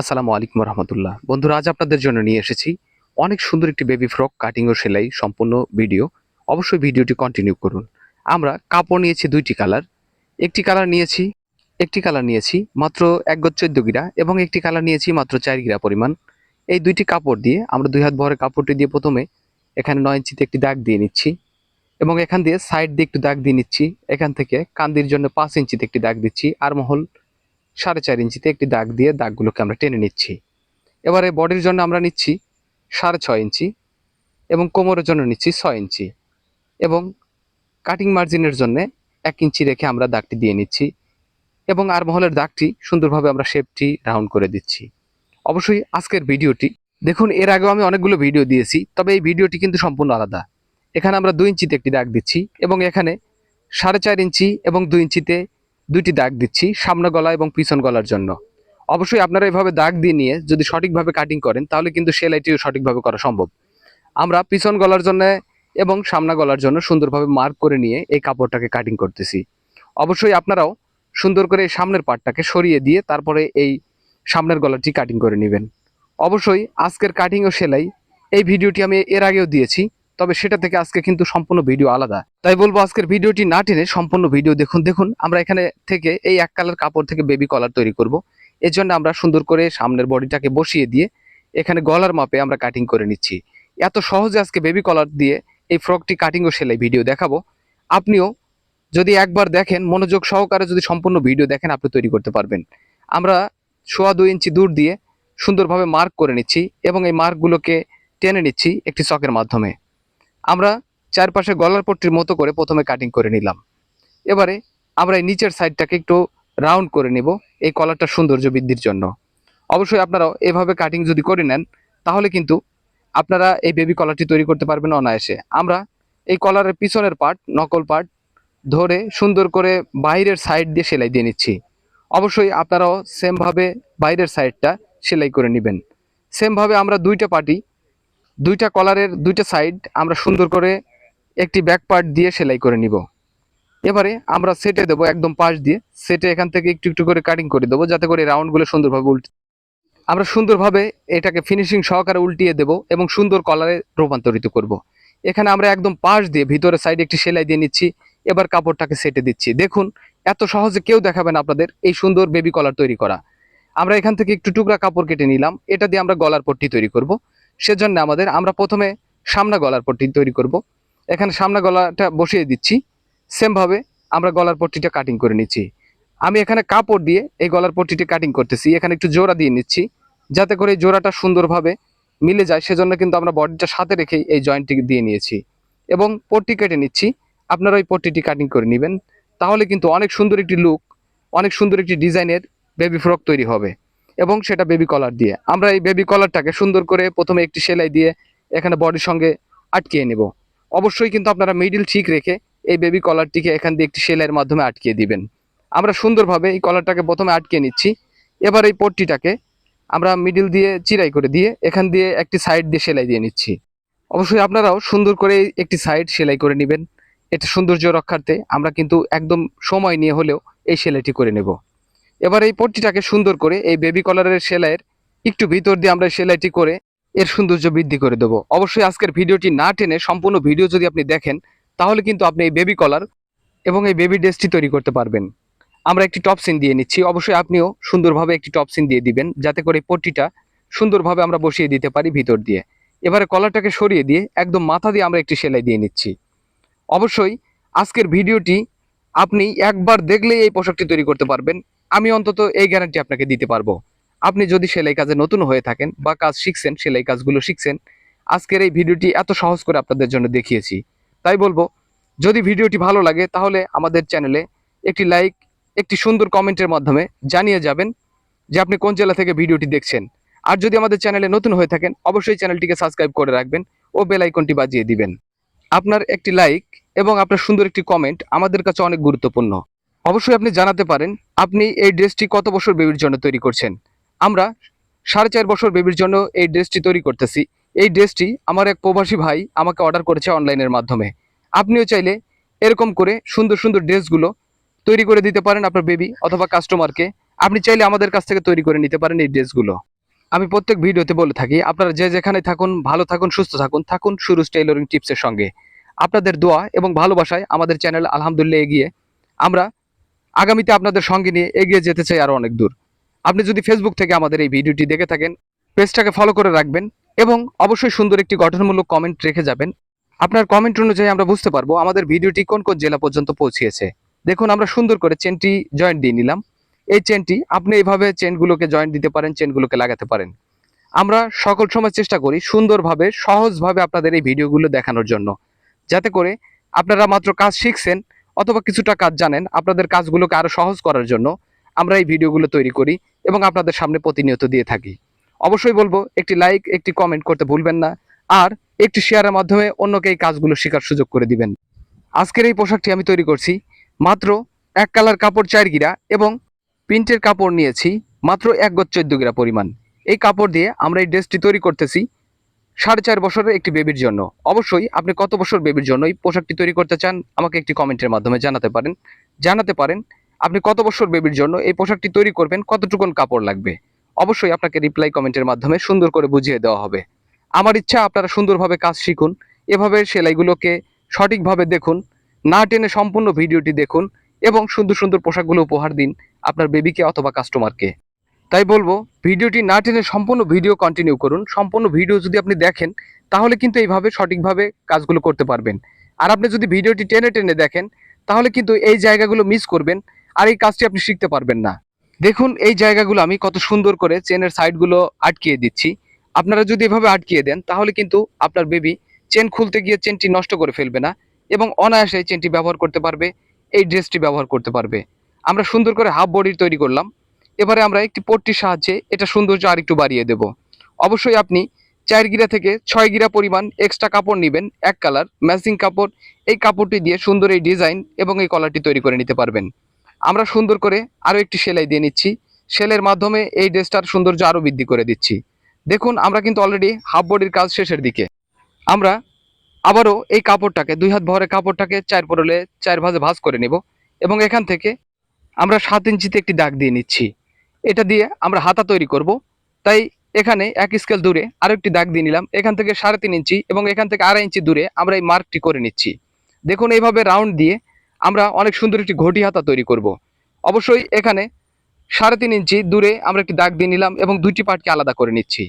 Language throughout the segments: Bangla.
আসসালামু আলাইকুম রহমতুল্লাহ। বন্ধুরা, আজ আপনাদের জন্য নিয়ে এসেছি অনেক সুন্দর একটি বেবি ফ্রক কাটিং ও সেলাই সম্পূর্ণ ভিডিও অবশ্যই ভিডিওটি কন্টিনিউ করুন। আমরা কাপড় নিয়েছি দুইটি কালার একটি কালার নিয়েছি, একটি কালার নিয়েছি মাত্র এক গজ চোদ্দ গিরা এবং একটি কালার নিয়েছি মাত্র চার গিরা পরিমাণ। এই দুইটি কাপড় দিয়ে আমরা দুই হাত ভরে কাপড়টি দিয়ে প্রথমে এখানে নয় ইঞ্চিতে একটি দাগ দিয়ে নিচ্ছি এবং এখান দিয়ে সাইড দিয়ে একটু দাগ দিয়ে নিচ্ছি। এখান থেকে কান্দির জন্য পাঁচ ইঞ্চিতে একটি দাগ দিচ্ছি। আর মহল সাড়ে চার ইঞ্চিতে একটি দাগ দিয়ে দাগগুলোকে আমরা টেনে নিচ্ছি। এবারে বডির জন্য আমরা নিচ্ছি সাড়ে ছয় ইঞ্চি এবং কোমরের জন্য নিচ্ছি ছয় ইঞ্চি এবং কাটিং মার্জিনের জন্য এক ইঞ্চি রেখে আমরা দাগটি দিয়ে নিচ্ছি এবং আর মহলের দাগটি সুন্দরভাবে আমরা শেপটি রাউন্ড করে দিচ্ছি। অবশ্যই আজকের ভিডিওটি, দেখুন, এর আগেও আমি অনেকগুলো ভিডিও দিয়েছি, তবে এই ভিডিওটি কিন্তু সম্পূর্ণ আলাদা। এখানে আমরা দুই ইঞ্চিতে একটি দাগ দিচ্ছি এবং এখানে সাড়ে চার ইঞ্চি এবং দুই ইঞ্চিতে দুইটি দাগ দিচ্ছি, সামনে গলা এবং পিছন গলার জন্য। অবশ্যই আপনারা এভাবে দাগ দিয়ে নিয়ে যদি সঠিকভাবে কাটিং করেন, তাহলে কিন্তু সেলাইটিও সঠিকভাবে করা সম্ভব। আমরা পিছন গলার জন্য এবং সামনা গলার জন্য সুন্দরভাবে মার্ক করে নিয়ে এই কাপড়টাকে কাটিং করতেছি। অবশ্যই আপনারাও সুন্দর করে এই সামনের পার্টটাকে সরিয়ে দিয়ে তারপরে এই সামনের গলাটি কাটিং করে নেবেন। অবশ্যই আজকের কাটিং ও সেলাই, এই ভিডিওটি আমি এর আগেও দিয়েছি। তবে সেটা থেকে আজকে কিন্তু সম্পূর্ণ ভিডিও আলাদা। তাই বলব আজকের ভিডিওটি না টেনে সম্পূর্ণ ভিডিও দেখুন দেখুন। আমরা এখানে থেকে এই এক কালার কাপড় থেকে বেবি কলার তৈরি করব। এর জন্য আমরা সুন্দর করে সামনের বডিটাকে বসিয়ে দিয়ে এখানে গলার মাপে আমরা কাটিং করে নিচ্ছি। এত সহজে আজকে বেবি কলার দিয়ে এই ফ্রকটি কাটিং ও সেলাই ভিডিও দেখাবো। আপনিও যদি একবার দেখেন, মনোযোগ সহকারে যদি সম্পূর্ণ ভিডিও দেখেন, আপনি তৈরি করতে পারবেন। আমরা সোয়া দুই ইঞ্চি দূর দিয়ে সুন্দরভাবে মার্ক করে নিচ্ছি এবং এই মার্কগুলোকে টেনে নিচ্ছি একটি চকের মাধ্যমে। আমরা চারপাশে গলার পট্টির মতো করে প্রথমে কাটিং করে নিলাম। এবারে আমরা এই নিচের সাইডটাকে একটু রাউন্ড করে নেব এই কলারটার সৌন্দর্য বৃদ্ধির জন্য। অবশ্যই আপনারাও এভাবে কাটিং যদি করে নেন, তাহলে কিন্তু আপনারা এই বেবি কলারটি তৈরি করতে পারবেন অনায়াসে। আমরা এই কলারের পিছনের পার্ট নকল পার্ট ধরে সুন্দর করে বাইরের সাইড দিয়ে সেলাই দিয়ে নিচ্ছি। অবশ্যই আপনারাও সেমভাবে বাইরের সাইডটা সেলাই করে নেবেন। সেমভাবে আমরা দুইটা পার্টি দুইটা কলারের দুইটা সাইড আমরা সুন্দর করে একটি ব্যাক পার্ট দিয়ে সেলাই করে নিব। এবারে আমরা সেটে দেবো একদম পাশ দিয়ে। সেটে এখান থেকে একটু একটু করে কাটিং করে দেবো যাতে করে রাউন্ডগুলো সুন্দরভাবে উল্টে আমরা সুন্দরভাবে এটাকে ফিনিশিং সহকারে উল্টিয়ে দেব এবং সুন্দর কলারে রূপান্তরিত করব। এখানে আমরা একদম পাশ দিয়ে ভিতরে সাইডে একটি সেলাই দিয়ে নিচ্ছি। এবার কাপড়টাকে সেটে দিচ্ছি। দেখুন, এত সহজে কেউ দেখাবেন আপনাদের এই সুন্দর বেবি কলার তৈরি করা। আমরা এখান থেকে একটু টুকরা কাপড় কেটে নিলাম। এটা দিয়ে আমরা গলার পট্টি তৈরি করব। সেজন্য আমাদের আমরা প্রথমে সামনা গলার পট্টি তৈরি করব। এখানে সামনা গলাটা বসিয়ে দিচ্ছি। সেমভাবে আমরা গলার পট্টিটা কাটিং করে নিচ্ছি। আমি এখানে কাপড় দিয়ে এই গলার পট্টিটি কাটিং করতেছি। এখানে একটু জোড়া দিয়ে নিচ্ছি। যাতে করে এই জোড়াটা সুন্দরভাবে মিলে যায়, সেজন্য কিন্তু আমরা বডিটা সাথে রেখেই এই জয়েন্টটি দিয়ে নিয়েছি। এবং পট্টি কেটে নিচ্ছি। আপনারা ওই পট্টিটি কাটিং করে নেবেন। তাহলে কিন্তু অনেক সুন্দর একটি লুক অনেক সুন্দর একটি ডিজাইনের বেবি ফ্রক তৈরি হবে। এবং সেটা বেবি কলার দিয়ে। আমরা এই বেবি কলারটাকে সুন্দর করে প্রথমে একটি সেলাই দিয়ে এখানে বডির সঙ্গে আটকিয়ে নেব। অবশ্যই কিন্তু আপনারা মিডিল ঠিক রেখে এই বেবি কলারটিকে এখান দিয়ে একটি সেলাইয়ের মাধ্যমে আটকিয়ে দিবেন। আমরা সুন্দরভাবে এই কলারটাকে প্রথমে আটকিয়ে নিচ্ছি। এবার এই পট্টিটাকে আমরা মিডিল দিয়ে চিরাই করে দিয়ে এখান দিয়ে একটি সাইড দিয়ে সেলাই দিয়ে নিচ্ছি। অবশ্যই আপনারাও সুন্দর করে একটি সাইড সেলাই করে নেবেন। এটা সৌন্দর্য রক্ষার্থে আমরা কিন্তু একদম সময় নিয়ে হলেও এই সেলাইটি করে নেব। এবার এই পট্টিটাকে সুন্দর করে এই বেবি কলারের সেলাইয়ের একটু ভিতর দিয়ে আমরা সেলাইটি করে এর সৌন্দর্য বৃদ্ধি করে দেবো। অবশ্যই আজকের ভিডিওটি না টেনে সম্পূর্ণ ভিডিও যদি আপনি দেখেন, তাহলে কিন্তু আপনি এই বেবি কলার এবং এই বেবি ড্রেসটি তৈরি করতে পারবেন। আমরা একটি টপ সিন দিয়ে নিচ্ছি। অবশ্যই আপনিও সুন্দরভাবে একটি টপ সিন দিয়ে দিবেন, যাতে করে পট্টিটা সুন্দরভাবে আমরা বসিয়ে দিতে পারি ভিতর দিয়ে। এবারে কলারটাকে সরিয়ে দিয়ে একদম মাথা দিয়ে আমরা একটি সেলাই দিয়ে নিচ্ছি। অবশ্যই আজকের ভিডিওটি আপনি একবার দেখলেই এই পোশাকটি তৈরি করতে পারবেন। আমি অন্তত এই গ্যারান্টি আপনাকে দিতে পারব। আপনি যদি সেলাই কাজে নতুন হয়ে থাকেন বা কাজ শিখছেন, সেলাই কাজগুলো শিখছেন, আজকের এই ভিডিওটি এত সহজ করে আপনাদের জন্য দেখিয়েছি। তাই বলব, যদি ভিডিওটি ভালো লাগে, তাহলে আমাদের চ্যানেলে একটি লাইক, একটি সুন্দর কমেন্টের মাধ্যমে জানিয়ে যাবেন যে আপনি কোন জেলা থেকে ভিডিওটি দেখছেন। আর যদি আমাদের চ্যানেলে নতুন হয়ে থাকেন, অবশ্যই চ্যানেলটিকে সাবস্ক্রাইব করে রাখবেন ও বেল আইকনটি বাজিয়ে দিবেন। আপনার একটি লাইক এবং আপনার সুন্দর একটি কমেন্ট আমাদের কাছে অনেক গুরুত্বপূর্ণ। অবশ্যই আপনি জানাতে পারেন, আপনি এই ড্রেসটি কত বছর বেবির জন্য তৈরি করছেন? আমরা সাড়ে চার বছর বেবির জন্য এই ড্রেসটি তৈরি করতেছি। এই ড্রেসটি আমার এক প্রবাসী ভাই আমাকে অর্ডার করেছে অনলাইনের মাধ্যমে। আপনিও চাইলে এরকম করে সুন্দর সুন্দর ড্রেসগুলো তৈরি করে দিতে পারেন আপনার বেবি অথবা কাস্টমারকে আপনি চাইলে আমাদের কাছ থেকে তৈরি করে নিতে পারেন এই ড্রেসগুলো। আমি প্রত্যেক ভিডিওতে বলে থাকি, আপনারা যে যেখানে থাকুন, ভালো থাকুন, সুস্থ থাকুন থাকুন সুরুজ টেইলরিং টিপসের সঙ্গে। আপনাদের দোয়া এবং ভালোবাসায় আমাদের চ্যানেল আলহামদুলিল্লাহ এগিয়ে। আমরা আগামীতে আপনাদের সঙ্গে নিয়ে এগিয়ে যেতে চাই আরও অনেক দূর। আপনি যদি ফেসবুক থেকে আমাদের এই ভিডিওটি দেখে থাকেন, পেজটাকে ফলো করে রাখবেন এবং অবশ্যই সুন্দর একটি গঠনমূলক কমেন্ট রেখে যাবেন। আপনার কমেন্ট অনুযায়ী আমরা বুঝতে পারব আমাদের ভিডিওটি কোন কোন জেলা পর্যন্ত পৌঁছিয়েছে। দেখুন, আমরা সুন্দর করে চেনটি জয়েন্ট দিয়ে নিলাম। এই চেনটি আপনি এইভাবে চেনগুলোকে জয়েন্ট দিতে পারেন চেনগুলোকে লাগাতে পারেন। আমরা সকল সময় চেষ্টা করি সুন্দরভাবে, সহজভাবে আপনাদের এই ভিডিওগুলো দেখানোর জন্য। যাতে করে আপনারা মাত্র কাজ শিখছেন অথবা কিছুটা কাজ জানেন আপনাদের কাজগুলোকে আরও সহজ করার জন্য আমরা এই ভিডিওগুলো তৈরি করি এবং আপনাদের সামনে প্রতিনিয়ত দিয়ে থাকি। অবশ্যই বলব, একটি লাইক একটি কমেন্ট করতে ভুলবেন না আর একটি শেয়ারের মাধ্যমে অন্যকে এই কাজগুলো শেখার সুযোগ করে দিবেন। আজকের এই পোশাকটি আমি তৈরি করছি মাত্র এক কালার কাপড় চার গিরা এবং প্রিন্টের কাপড় নিয়েছি মাত্র এক গজ চোদ্দ গিরা পরিমাণ। এই কাপড় দিয়ে আমরা এই ড্রেসটি তৈরি করতেছি সাড়ে চার বছরের একটি বেবির জন্য। অবশ্যই আপনি কত বছর বেবির জন্য এই পোশাকটি তৈরি করতে চান, আমাকে একটি কমেন্টের মাধ্যমে জানাতে পারেন। জানাতে পারেন, আপনি কত বছর বেবির জন্য এই পোশাকটি তৈরি করবেন, কতটুকুন কাপড় লাগবে। অবশ্যই আপনাকে রিপ্লাই কমেন্টের মাধ্যমে সুন্দর করে বুঝিয়ে দেওয়া হবে। আমার ইচ্ছা আপনারা সুন্দরভাবে কাজ শিখুন, এভাবে সেলাইগুলোকে সঠিকভাবে দেখুন, না টেনে সম্পূর্ণ ভিডিওটি দেখুন এবং সুন্দর সুন্দর পোশাকগুলো উপহার দিন আপনার বেবিকে অথবা কাস্টমারকে তাই বলব, ভিডিওটি না টেনে সম্পূর্ণ ভিডিও কন্টিনিউ করুন। সম্পূর্ণ ভিডিও যদি আপনি দেখেন, তাহলে কিন্তু এইভাবে সঠিকভাবে কাজগুলো করতে পারবেন। আর আপনি যদি ভিডিওটি টেনে টেনে দেখেন, তাহলে কিন্তু এই জায়গাগুলো মিস করবেন, আর এই কাজটি আপনি শিখতে পারবেন না। দেখুন, এই জায়গাগুলো আমি কত সুন্দর করে চেনের সাইডগুলো আটকিয়ে দিচ্ছি। আপনারা যদি এভাবে আটকিয়ে দেন, তাহলে কিন্তু আপনার বেবি চেন খুলতে গিয়ে চেনটি নষ্ট করে ফেলবে না এবং অনায়াসে চেনটি ব্যবহার করতে পারবে, এই ড্রেসটি ব্যবহার করতে পারবে। আমরা সুন্দর করে হাফ বডির তৈরি করলাম। এবারে আমরা একটি পট্টির সাহায্যে এটা সৌন্দর্য আর একটু বাড়িয়ে দেব। অবশ্যই আপনি চার গিরা থেকে ছয় গিরা পরিমাণ এক্সট্রা কাপড় নেবেন, এক কালার ম্যাচিং কাপড়। এই কাপড়টি দিয়ে সুন্দর এই ডিজাইন এবং এই কলারটি তৈরি করে নিতে পারবেন। আমরা সুন্দর করে আরও একটি সেলাই দিয়ে নিচ্ছি। সেলের মাধ্যমে এই ড্রেসটার সৌন্দর্য আরও বৃদ্ধি করে দিচ্ছি। দেখুন, আমরা কিন্তু অলরেডি হাফ বডির কাজ শেষের দিকে। আমরা আবারও এই কাপড়টাকে, দুই হাত ভরে কাপড়টাকে চার পরলে চার ভাজে ভাঁজ করে নিব এবং এখান থেকে আমরা সাত ইঞ্চিতে একটি দাগ দিয়ে নিচ্ছি। এটা দিয়ে আমরা হাতা তৈরি করব। তাই এখানে এক স্কেল দূরে আরও একটি দাগ দিয়ে নিলাম। এখান থেকে সাড়ে তিন ইঞ্চি এবং এখান থেকে আড়াই ইঞ্চি দূরে আমরা এই মার্কটি করে নিচ্ছি। দেখুন, এইভাবে রাউন্ড দিয়ে আমরা অনেক সুন্দর একটি ঘটি হাতা তৈরি করব। অবশ্যই এখানে সাড়ে তিন ইঞ্চি দূরে আমরা একটি দাগ দিয়ে নিলাম এবং দুইটি পার্টকে আলাদা করে নিচ্ছি।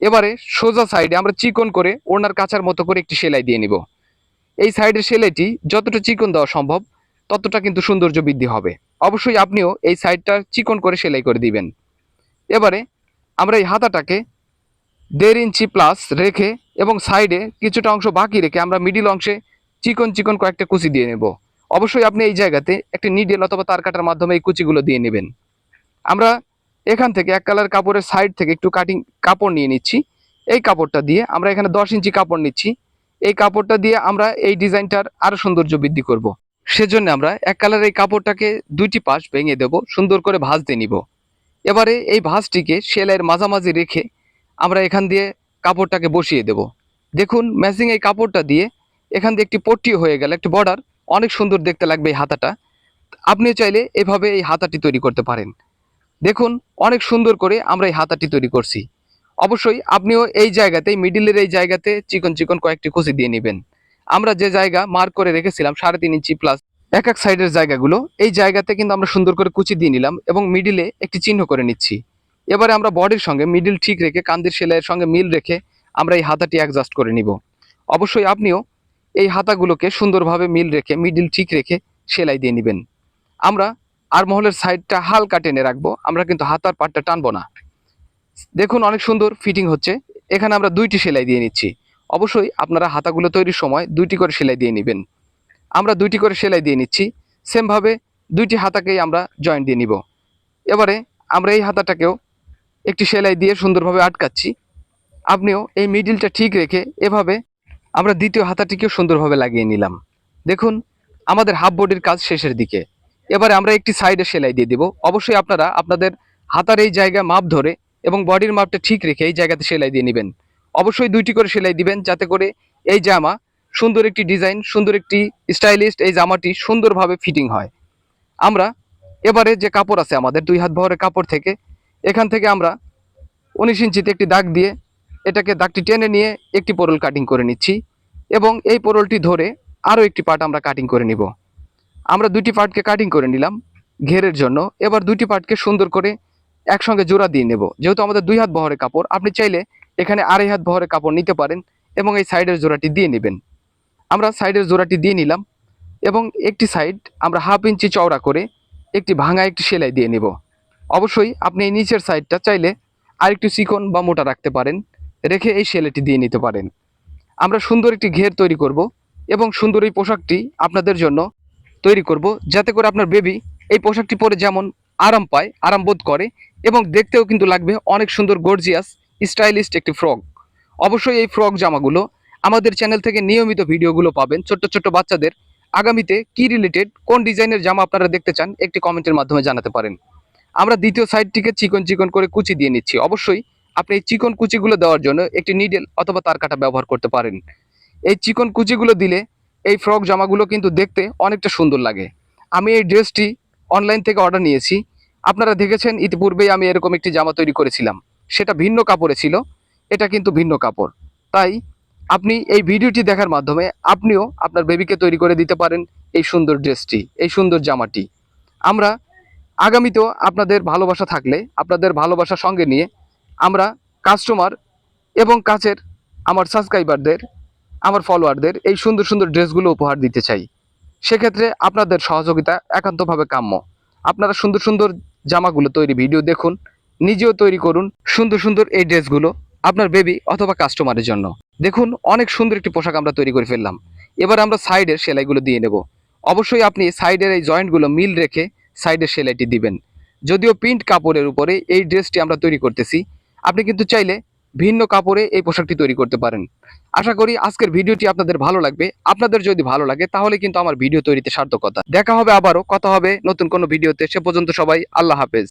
এবারে সোজা সাইডে আমরা চিকন করে ওনার কাছার মতো করে একটি সেলাই দিয়ে নিব। এই সাইডের সেলাইটি যতটা চিকন দেওয়া সম্ভব, ততটা কিন্তু সৌন্দর্য বৃদ্ধি হবে। অবশ্যই আপনিও এই সাইডটা চিকন করে সেলাই করে দিবেন। এবারে আমরা এই হাতাটাকে দেড় ইঞ্চি প্লাস রেখে এবং সাইডে কিছুটা অংশ বাকি রেখে আমরা মিডিল অংশে চিকন চিকন কয়েকটা কুচি দিয়ে নেব। অবশ্যই আপনি এই জায়গাতে একটি নিডেল অথবা তার কাটার মাধ্যমে এই কুচিগুলো দিয়ে নেবেন। আমরা এখান থেকে এক কালার কাপড়ের সাইড থেকে একটু কাটিং কাপড় নিয়ে নিচ্ছি। এই কাপড়টা দিয়ে আমরা এখানে দশ ইঞ্চি কাপড় নিচ্ছি। এই কাপড়টা দিয়ে আমরা এই ডিজাইনটার আরও সৌন্দর্য বৃদ্ধি করব। সেজন্য আমরা এক কালার এই কাপড়টাকে দুইটি পাশ ভেঙে দেব, সুন্দর করে ভাঁজ দিয়ে নিব। এবারে এই ভাঁজটিকে সেলাইয়ের মাঝামাঝি রেখে আমরা এখান দিয়ে কাপড়টাকে বসিয়ে দেব। দেখুন ম্যাচিং এই কাপড়টা দিয়ে এখান দিয়ে একটি পট্টি হয়ে গেল, একটি বর্ডার অনেক সুন্দর দেখতে লাগবে এই হাতাটা। আপনি চাইলে এভাবে এই হাতাটি তৈরি করতে পারেন। দেখুন, অনেক সুন্দর করে আমরা এই হাতাটি তৈরি করছি। অবশ্যই আপনিও এই জায়গাতে মিডিলের এই জায়গাতে চিকন চিকন কয়েকটি কুচি দিয়ে নেবেন। আমরা যে জায়গা মার্ক করে রেখেছিলাম সাড়ে তিন ইঞ্চি প্লাস এক এক সাইডের জায়গাগুলো, এই জায়গাতে কিন্তু আমরা সুন্দর করে কুচি দিয়ে নিলাম এবং মিডিলে একটি চিহ্ন করে নিচ্ছি। এবারে আমরা বডির সঙ্গে মিডিল ঠিক রেখে, কান্দির সেলাইয়ের সঙ্গে মিল রেখে আমরা এই হাতাটি অ্যাডজাস্ট করে নিব। অবশ্যই আপনিও এই হাতাগুলোকে সুন্দরভাবে মিল রেখে মিডিল ঠিক রেখে সেলাই দিয়ে নেবেন। আমরা আর মহলের সাইডটা হালকা টেনে রাখব, আমরা কিন্তু হাতার পাটটা টানবো না। দেখুন অনেক সুন্দর ফিটিং হচ্ছে। এখানে আমরা দুইটি সেলাই দিয়ে নিচ্ছি। অবশ্যই আপনারা হাতাগুলো তৈরির সময় দুইটি করে সেলাই দিয়ে নেবেন। আমরা দুইটি করে সেলাই দিয়ে নিচ্ছি। সেমভাবে দুইটি হাতাকেই আমরা জয়েন্ট দিয়ে নিব। এবারে আমরা এই হাতাটাকেও একটি সেলাই দিয়ে সুন্দরভাবে আটকাচ্ছি। আপনিও এই মিডিলটা ঠিক রেখে এভাবে আমরা দ্বিতীয় হাতাটিকেও সুন্দরভাবে লাগিয়ে নিলাম। দেখুন, আমাদের হাফ বডির কাজ শেষের দিকে। এবারে আমরা একটি সাইডে সেলাই দিয়ে দিব। অবশ্যই আপনারা আপনাদের হাতার এই জায়গা মাপ ধরে এবং বডির মাপটা ঠিক রেখে এই জায়গাতে সেলাই দিয়ে নেবেন। অবশ্যই দুইটি করে সেলাই দিবেন যাতে করে এই জামা সুন্দর একটি ডিজাইন, সুন্দর একটি স্টাইলিস্ট এই জামাটি সুন্দরভাবে ফিটিং হয়। আমরা এবারে যে কাপড় আছে আমাদের দুই হাত বহরের কাপড় থেকে, এখান থেকে আমরা উনিশ ইঞ্চিতে একটি দাগ দিয়ে এটাকে দাগটি টেনে নিয়ে একটি পোরল কাটিং করে নিচ্ছি এবং এই পোরলটি ধরে আরও একটি পার্ট আমরা কাটিং করে নিব। আমরা দুটি পার্টকে কাটিং করে নিলাম ঘেরের জন্য। এবার দুটি পার্টকে সুন্দর করে একসঙ্গে জোড়া দিয়ে নেব। যেহেতু আমাদের দুই হাত বহরের কাপড়, আপনি চাইলে এখানে আড়াই হাত বহরের কাপড় নিতে পারেন এবং এই সাইডের জোড়াটি দিয়ে নেবেন। আমরা সাইডের জোড়াটি দিয়ে নিলাম এবং একটি সাইড আমরা হাফ ইঞ্চি চওড়া করে একটি ভাঙা একটি সেলাই দিয়ে নেব। অবশ্যই আপনি এই নিচের সাইডটা চাইলে আরেকটু চিকন বা মোটা রাখতে পারেন, রেখে এই সেলাইটি দিয়ে নিতে পারেন। আমরা সুন্দর একটি ঘের তৈরি করব এবং সুন্দর এই পোশাকটি আপনাদের জন্য তৈরি করব যাতে করে আপনার বেবি এই পোশাকটি পরে যেমন আরাম পায়, আরাম বোধ করে এবং দেখতেও কিন্তু লাগবে অনেক সুন্দর গর্জিয়াস স্টাইলিস্ট একটি ফ্রক। অবশ্যই এই ফ্রক জামাগুলো আমাদের চ্যানেল থেকে নিয়মিত ভিডিওগুলো পাবেন। ছোট্ট ছোট্ট বাচ্চাদের। আগামীতে কি রিলেটেড কোন ডিজাইনের জামা আপনারা দেখতে চান, একটি কমেন্টের মাধ্যমে জানাতে পারেন। আমরা দ্বিতীয় সাইডটিকে চিকন চিকন করে কুচি দিয়ে নিচ্ছি। অবশ্যই আপনি এই চিকন কুচিগুলো দেওয়ার জন্য একটি নিডেল অথবা তার কাটা ব্যবহার করতে পারেন। এই চিকন কুচিগুলো দিলে এই ফ্রক জামাগুলো কিন্তু দেখতে অনেকটা সুন্দর লাগে। আমি এই ড্রেসটি অনলাইন থেকে অর্ডার নিয়েছি। আপনারা দেখেছেন, ইতিপূর্বেই আমি এরকম একটি জামা তৈরি করেছিলাম। সেটা ভিন্ন কাপড়ে ছিল, এটা কিন্তু ভিন্ন কাপড়। তাই আপনি এই ভিডিওটি দেখার মাধ্যমে আপনিও আপনার বেবিকে তৈরি করে দিতে পারেন এই সুন্দর ড্রেসটি এই সুন্দর জামাটি। আমরা আগামীতেও আপনাদের ভালোবাসা থাকলে, আপনাদের ভালোবাসা সঙ্গে নিয়ে আমরা কাস্টমার এবং কাছের আমার সাবস্ক্রাইবারদের আমার ফলোয়ারদের এই সুন্দর সুন্দর ড্রেসগুলো উপহার দিতে চাই। সেক্ষেত্রে আপনাদের সহযোগিতা একান্তভাবে কাম্য। আপনারা সুন্দর সুন্দর জামাগুলো তৈরি ভিডিও দেখুন নিজেও তৈরি করুন সুন্দর সুন্দর এই ড্রেসগুলো আপনার বেবি অথবা কাস্টমারের জন্য। দেখুন, অনেক সুন্দর একটি পোশাক আমরা তৈরি করে ফেললাম। এবার আমরা সাইডের সেলাইগুলো দিয়ে নেব। অবশ্যই আপনি সাইডের এই জয়েন্টগুলো মিল রেখে সাইডের সেলাইটি দিবেন। যদিও প্রিন্ট কাপড়ের উপরে এই ড্রেসটি আমরা তৈরি করতেছি, আপনি কিন্তু চাইলে ভিন্ন কাপড়ে এই পোশাকটি তৈরি করতে পারেন। আশা করি আজকের ভিডিওটি আপনাদের ভালো লাগবে। আপনাদের যদি ভালো লাগে, তাহলে কিন্তু আমার ভিডিও তৈরিতে সার্থকতা। দেখা হবে আবারও, কথা হবে নতুন কোনো ভিডিওতে। সে পর্যন্ত সবাই আল্লাহ হাফেজ।